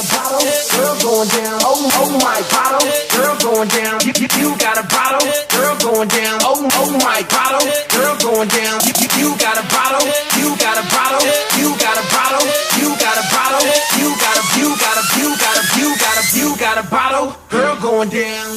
a bottle, girl going down. Oh, oh my bottle, girl going down. You, you, you got a bottle, girl going down. Oh, oh my bottle, girl going down. You, you, you got a bottle, you got a bottle, you got a bottle, you got a bottle, you got a, you got a, you got a, you got a, you got a bottle, girl going down.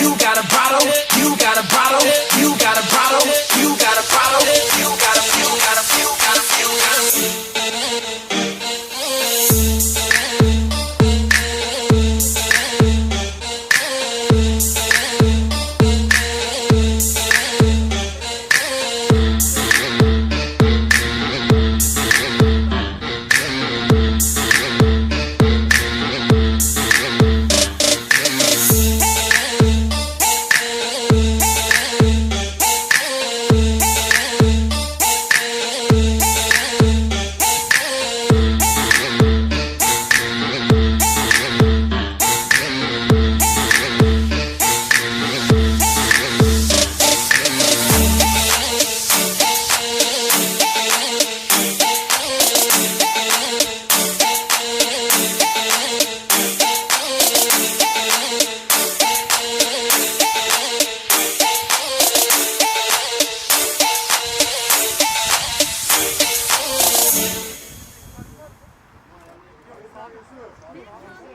you got a bottle, you got a bottle, you got a bottle, you got a bottle, you got a 次。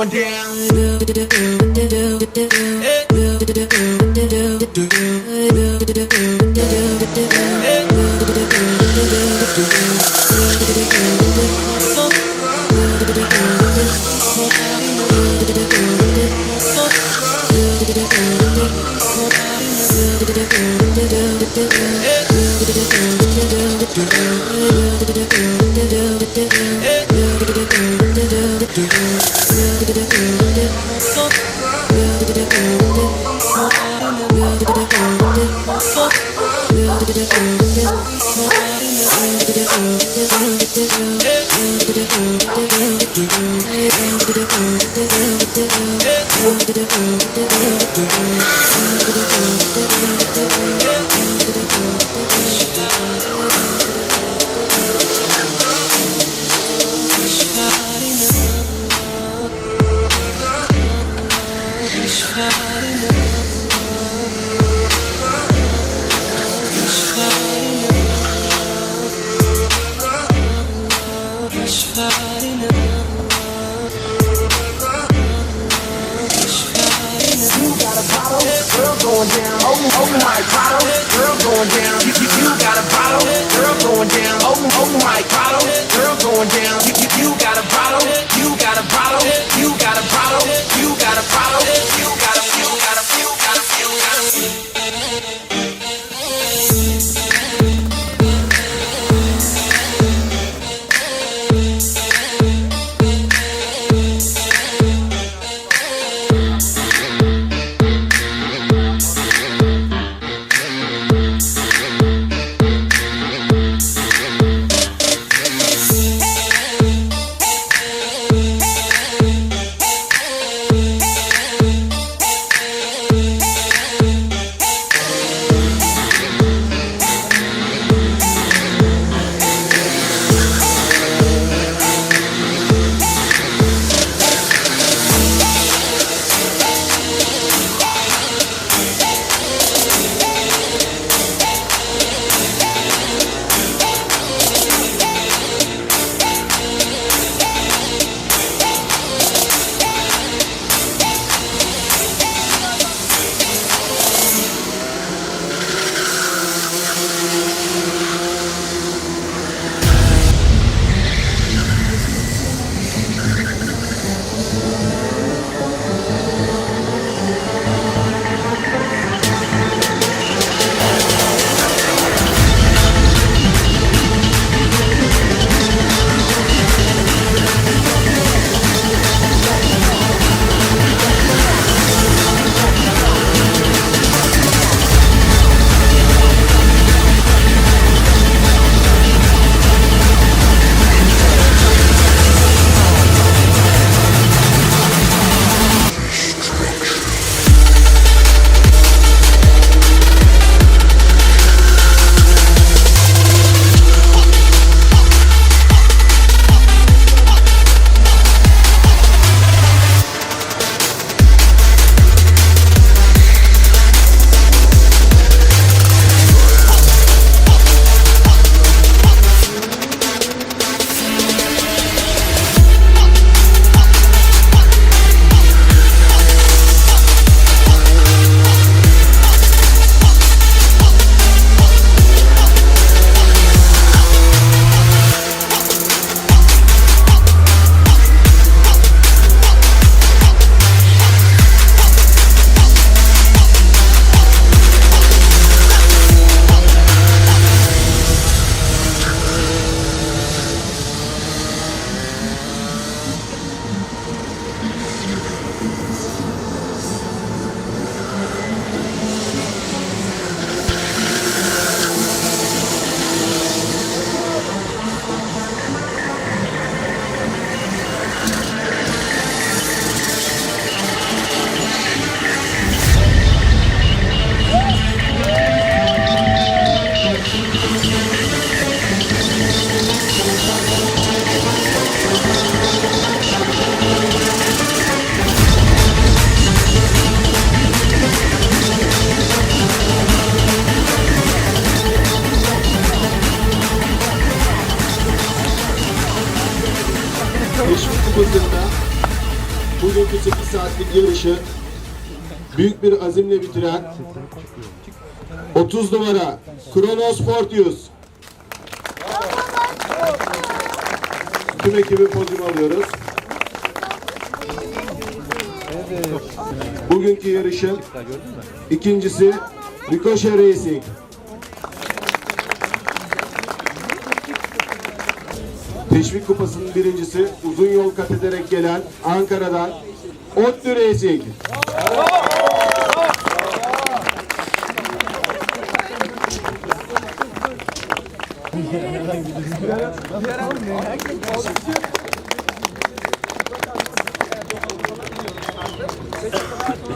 Going down. oh my god. 5.00'da bugünkü 8 saatlik yarışı büyük bir azimle bitiren 30 numara Kronos Fortius tüm ekibi podyuma alıyoruz. Bugünkü yarışın ikincisi Ricochet Racing. Teşvik Kupası'nın birincisi uzun yol kat ederek gelen Ankara'dan Otlu Racing.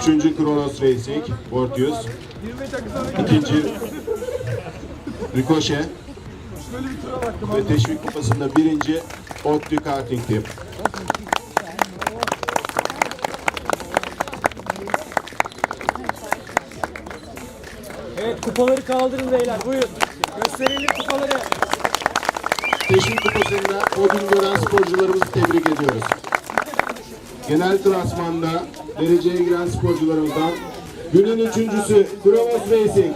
Üçüncü Kronos Racing, Fortius. İkinci Ricochet. Ve Teşvik Kupası'nda birinci Otlu Karting Team. Evet kupaları kaldırın beyler buyurun. Gösterelim kupaları. Teşvik Kupası'nda podyum gören sporcularımızı tebrik ediyoruz. Genel klasmanda dereceye giren sporcularımızdan Günün üçüncüsü Kromos Racing.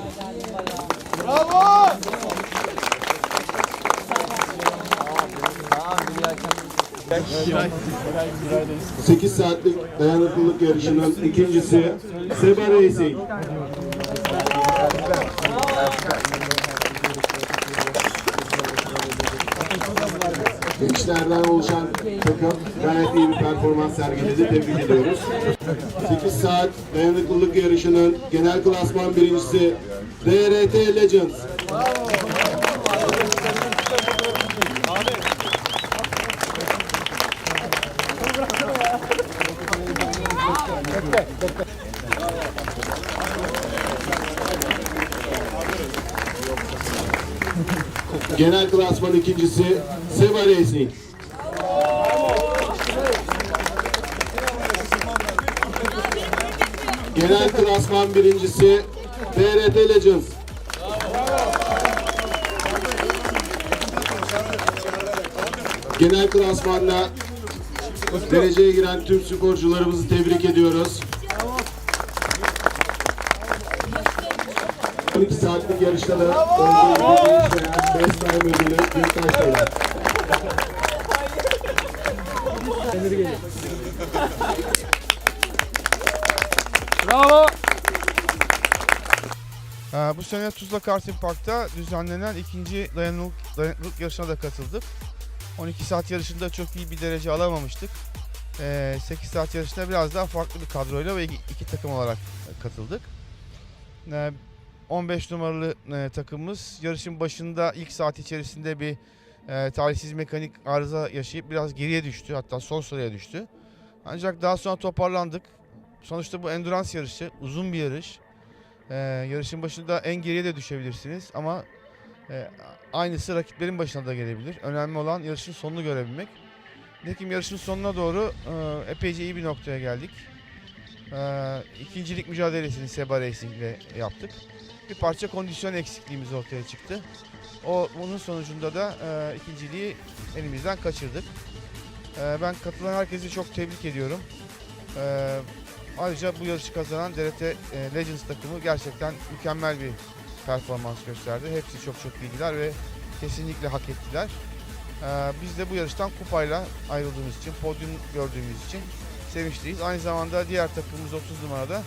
8 saatlik dayanıklılık yarışının ikincisi Seba Racing. Gençlerden oluşan takım gayet iyi bir performans sergiledi. Tebrik ediyoruz. 8 saat dayanıklılık yarışının genel klasman birincisi DRT Legends. Genel klasman ikincisi Seba Racing. Genel klasman birincisi TRT Legends. Genel klasmanda dereceye giren tüm sporcularımızı tebrik ediyoruz. 12 saatlik yarışta da öncelikle işleyen Best Time ödülü Gültaş. Bravo! Ee, Bu sene Tuzla Karting Park'ta düzenlenen ikinci dayanıklılık, dayanıklılık yarışına da katıldık. 12 saat yarışında çok iyi bir derece alamamıştık. Ee, 8 saat yarışında biraz daha farklı bir kadroyla ve iki iki takım olarak katıldık. Ee, 15 numaralı e, takımımız yarışın başında ilk saat içerisinde bir e, talihsiz mekanik arıza yaşayıp biraz geriye düştü. Hatta son sıraya düştü. Ancak daha sonra toparlandık. Sonuçta bu endurance yarışı, uzun bir yarış. Ee, yarışın başında en geriye de düşebilirsiniz ama e, aynısı rakiplerin başına da gelebilir. Önemli olan yarışın sonunu görebilmek. Nitekim yarışın sonuna doğru e, epeyce iyi bir noktaya geldik. E, ikincilik mücadelesini Seba Racing ile yaptık. Bir parça kondisyon eksikliğimiz ortaya çıktı. O bunun sonucunda da e, ikinciliği elimizden kaçırdık. E, ben katılan herkesi çok tebrik ediyorum. E, Ayrıca bu yarışı kazanan DRT e, Legends takımı gerçekten mükemmel bir performans gösterdi. Hepsi çok çok iyiydiler ve kesinlikle hak ettiler. Ee, biz de bu yarıştan kupayla ayrıldığımız için, podyum gördüğümüz için sevinçliyiz. Aynı zamanda diğer takımımız 30 numarada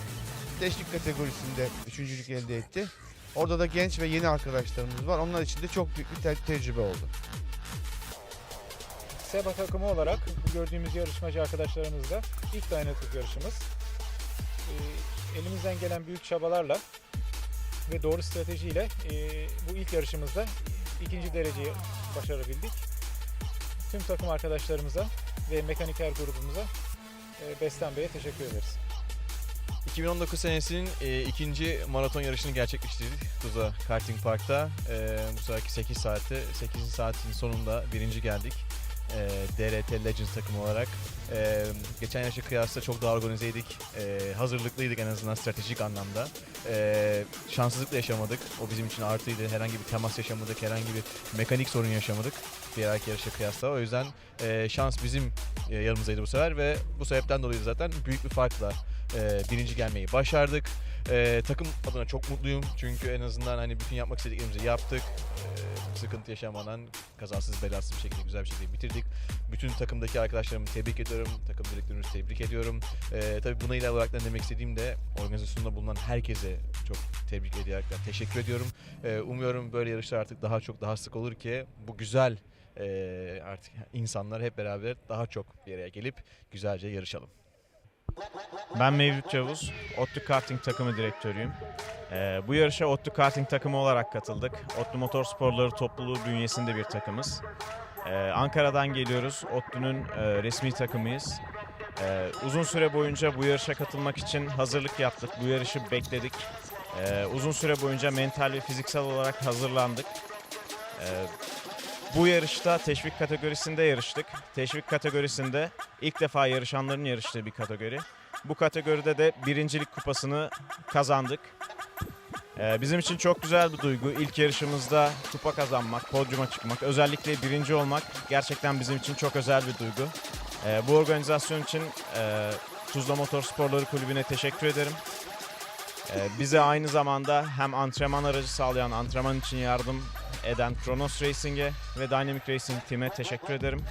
teşvik kategorisinde üçüncülük elde etti. Orada da genç ve yeni arkadaşlarımız var. Onlar için de çok büyük bir te- tecrübe oldu. SEBA takımı olarak gördüğümüz yarışmacı arkadaşlarımızla ilk dayanıklık yarışımız. Ee, elimizden gelen büyük çabalarla ve doğru stratejiyle e, bu ilk yarışımızda ikinci dereceyi başarabildik. Tüm takım arkadaşlarımıza ve mekaniker grubumuza Bestan Bey'e teşekkür ederiz. 2019 senesinin e, ikinci maraton yarışını gerçekleştirdik Tuzla Karting Park'ta. E, bu seferki 8 saatte, 8. saatin sonunda birinci geldik. E, DRT Legends takımı olarak. E, geçen yarışa kıyasla çok daha organizeydik. E, hazırlıklıydık en azından stratejik anlamda. E, şanssızlık yaşamadık. O bizim için artıydı. Herhangi bir temas yaşamadık, herhangi bir mekanik sorun yaşamadık diğer yarışa kıyasla. O yüzden e, şans bizim e, yanımızdaydı bu sefer ve bu sebepten dolayı zaten büyük bir farkla e, birinci gelmeyi başardık. E, takım adına çok mutluyum çünkü en azından hani bütün yapmak istediklerimizi yaptık. E, sıkıntı yaşamadan kazasız belasız bir şekilde güzel bir şekilde bitirdik. Bütün takımdaki arkadaşlarımı tebrik ediyorum. Takım direktörümüzü tebrik ediyorum. E, tabii buna ilave olarak da demek istediğim de organizasyonda bulunan herkese çok tebrik ediyorum. Teşekkür ediyorum. E, umuyorum böyle yarışlar artık daha çok daha sık olur ki bu güzel e, artık insanlar hep beraber daha çok bir araya gelip güzelce yarışalım. Ben Mevlüt Çavuz, Otlu Karting takımı direktörüyüm. Ee, bu yarışa Otlu Karting takımı olarak katıldık. Otlu Motorsporları topluluğu bünyesinde bir takımız. Ee, Ankara'dan geliyoruz. Otlu'nun e, resmi takımıyız. Ee, uzun süre boyunca bu yarışa katılmak için hazırlık yaptık. Bu yarışı bekledik. Ee, uzun süre boyunca mental ve fiziksel olarak hazırlandık. Ee, bu yarışta teşvik kategorisinde yarıştık. Teşvik kategorisinde ilk defa yarışanların yarıştığı bir kategori. Bu kategoride de birincilik kupasını kazandık. Ee, bizim için çok güzel bir duygu. İlk yarışımızda kupa kazanmak, podyuma çıkmak, özellikle birinci olmak gerçekten bizim için çok özel bir duygu. Ee, bu organizasyon için e, Tuzla Motorsporları Kulübü'ne teşekkür ederim. Ee, bize aynı zamanda hem antrenman aracı sağlayan, antrenman için yardım eden Kronos Racing'e ve Dynamic Racing Team'e teşekkür ederim.